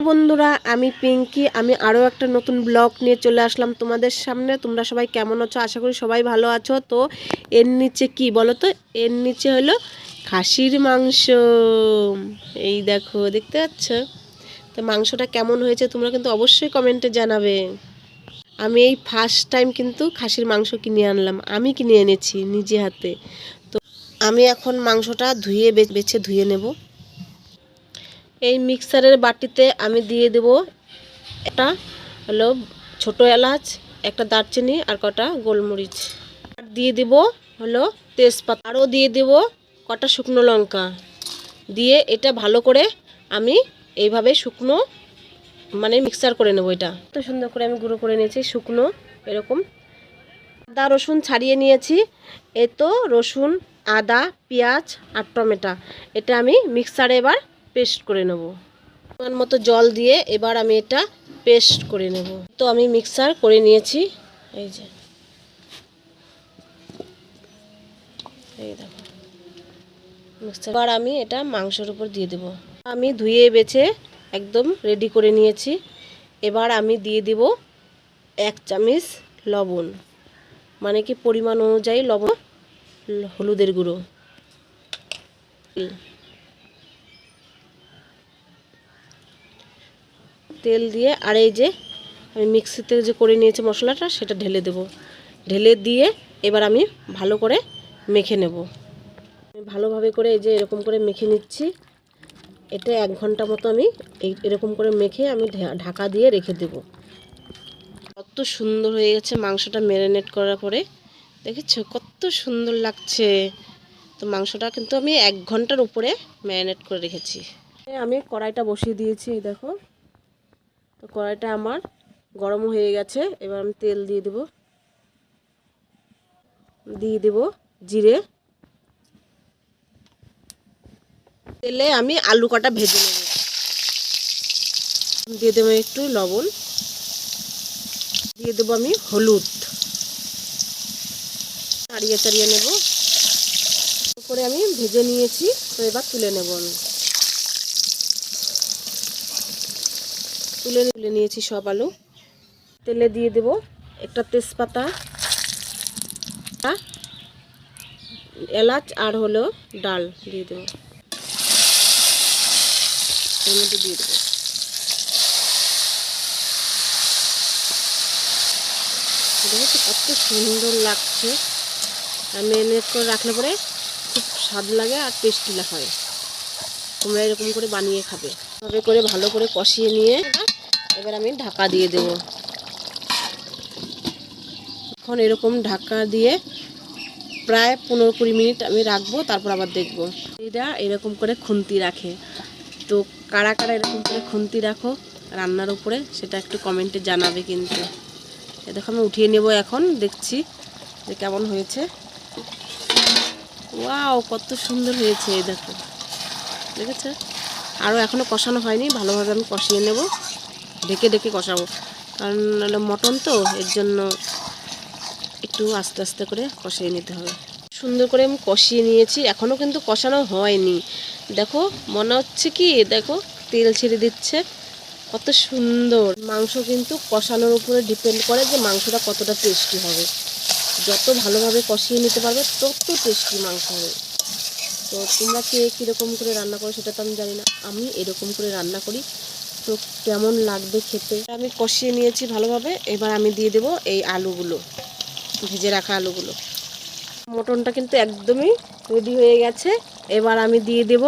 বন্ধুরা, আমি পিঙ্কি। আমি আরও একটা নতুন ব্লগ নিয়ে চলে আসলাম তোমাদের সামনে। তোমরা সবাই কেমন আছো? আশা করি সবাই ভালো আছো। তো এর নিচে কি বলো তো? এর নিচে হলো খাসির মাংস। এই দেখো, দেখতে পাচ্ছ? তো মাংসটা কেমন হয়েছে তোমরা কিন্তু অবশ্যই কমেন্টে জানাবে। আমি এই ফার্স্ট টাইম কিন্তু খাসির মাংস কিনে আনলাম। আমি কিনে এনেছি নিজে হাতে। তো আমি এখন মাংসটা ধুয়ে বেছে ধুয়ে নেব। এই মিক্সারের বাটিতে আমি দিয়ে দেব একটা হলো ছোট এলাচ, একটা দারচিনি আর কটা গোলমরিচ। আর দিয়ে দেব হলো তেজপাতা। আরও দিয়ে দেব কটা শুকনো লঙ্কা। দিয়ে এটা ভালো করে আমি এইভাবে শুকনো মানে মিক্সার করে নেব এটা। এত সুন্দর করে আমি গুঁড়ো করে নিয়েছি শুকনো এরকম। আদা, রসুন ছাড়িয়ে নিয়েছি। এ তো রসুন, আদা, পেঁয়াজ আর টমেটো। এটা আমি মিক্সারে এবার পেস্ট করে নেব। পরিমাণ মতো জল দিয়ে এবার আমি এটা পেস্ট করে নেব। তো আমি মিক্সার করে নিয়েছি। এই যে। এই দেখো। মিক্সার। এবার আমি এটা মাংসের উপর দিয়ে দেব। আমি ধুয়ে বেছে একদম রেডি করে নিয়েছি। এবার আমি দিয়ে দিব এক চামচ লবণ। মানে কি পরিমাণ অনুযায়ী লবণ, হলুদের গুঁড়ো। তেল দিয়ে আর এই যে আমি মিক্সিতে যে করে নিয়েছি মশলাটা, সেটা ঢেলে দেব। ঢেলে দিয়ে এবার আমি ভালো করে মেখে নেব। ভালোভাবে করে এই যে এরকম করে মেখে নিচ্ছি। এটা এক ঘণ্টা মতো আমি এই এরকম করে মেখে আমি ঢাকা দিয়ে রেখে দেব। কত সুন্দর হয়ে গেছে মাংসটা ম্যারিনেট করার পরে। দেখেছ? কত সুন্দর লাগছে। তো মাংসটা কিন্তু আমি এক ঘণ্টার উপরে ম্যারিনেট করে রেখেছি। আমি কড়াইটা বসিয়ে দিয়েছি দেখো। তো কড়াইটা আমার গরম হয়ে গেছে, এবার আমি তেল দিয়ে দেব। দিয়ে দেব জিরে। তেলে আমি আলু কটা ভেজে নেব। দিয়ে দেবো একটু লবণ। দিয়ে দেবো আমি হলুদ। চাড়িয়ে চাড়িয়ে নেব। করে আমি ভেজে নিয়েছি, তো এবার তুলে নেব আমি। তুলে তুলে নিয়েছি সব আলু। তেলে দিয়ে দেব একটা তেজপাতা, এলাচ আর হলো ডাল দিয়ে দেবো। দিয়ে দেবো। দেখেছ কত সুন্দর লাগছে। আর ম্যারিনেট করে রাখলে পরে খুব স্বাদ লাগে আর টেস্টি হয়। তোমরা এরকম করে বানিয়ে খাবে। করে ভালো করে কষিয়ে নিয়ে এবার আমি ঢাকা দিয়ে দেব। এখন এরকম ঢাকা দিয়ে প্রায় পনেরো কুড়ি মিনিট আমি রাখব, তারপর আবার দেখব। এটা এরকম করে খুন্তি রাখে। তো কারা কারা এরকম করে খুন্তি রাখো রান্নার উপরে, সেটা একটু কমেন্টে জানাবে কিন্তু। এ দেখো আমি উঠিয়ে নেব এখন, দেখছি যে কেমন হয়েছে। ওয়াও, কত সুন্দর হয়েছে এই দেখো। দেখেছে? আরও এখনও কষানো হয়নি, ভালোভাবে আমি কষিয়ে নেব। ঢেকে ঢেকে কষাবো। কারণ মটন তো, এর জন্য একটু আস্তে আস্তে করে কষিয়ে নিতে হবে। সুন্দর করে আমি কষিয়ে নিয়েছি এখনও কিন্তু কষানো হয়নি। দেখো, মনে হচ্ছে কি, দেখো, তেল ছেড়ে দিচ্ছে। কত সুন্দর। মাংস কিন্তু কষানোর উপরে ডিপেন্ড করে যে মাংসটা কতটা টেস্টি হবে। যত ভালোভাবে কষিয়ে নিতে পারবে, তত টেস্টি মাংস হবে। তো তোমরা কে কীরকম করে রান্না করো সেটা তো আমি জানি না। আমি এরকম করে রান্না করি। তো কেমন লাগবে খেতে? আমি কষিয়ে নিয়েছি ভালোভাবে। এবার আমি দিয়ে দেব এই আলুগুলো, ভেজে রাখা আলুগুলো। মটনটা কিন্তু একদমই রেডি হয়ে গেছে। এবার আমি দিয়ে দেব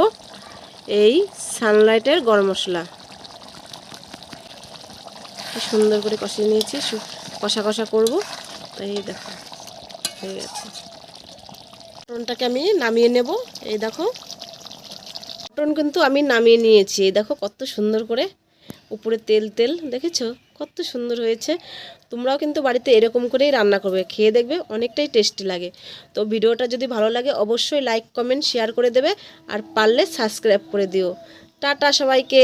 এই সানলাইটের গরম মশলা। সুন্দর করে কষিয়ে নিয়েছি কষা কষা করব। এই দেখো, হয়ে গেছে। মটনটাকে আমি নামিয়ে নেব। এই দেখো, মটন কিন্তু আমি নামিয়ে নিয়েছি। এই দেখো কত সুন্দর করে উপরে তেল তেল, দেখেছ? কত সুন্দর হয়েছে। তোমরাও কিন্তু বাড়িতে এরকম করেই রান্না করবে। খেয়ে দেখবে অনেকটাই টেস্টি লাগে। তো ভিডিওটা যদি ভালো লাগে, অবশ্যই লাইক কমেন্ট শেয়ার করে দেবে। আর পারলে সাবস্ক্রাইব করে দিও। টাটা সবাইকে!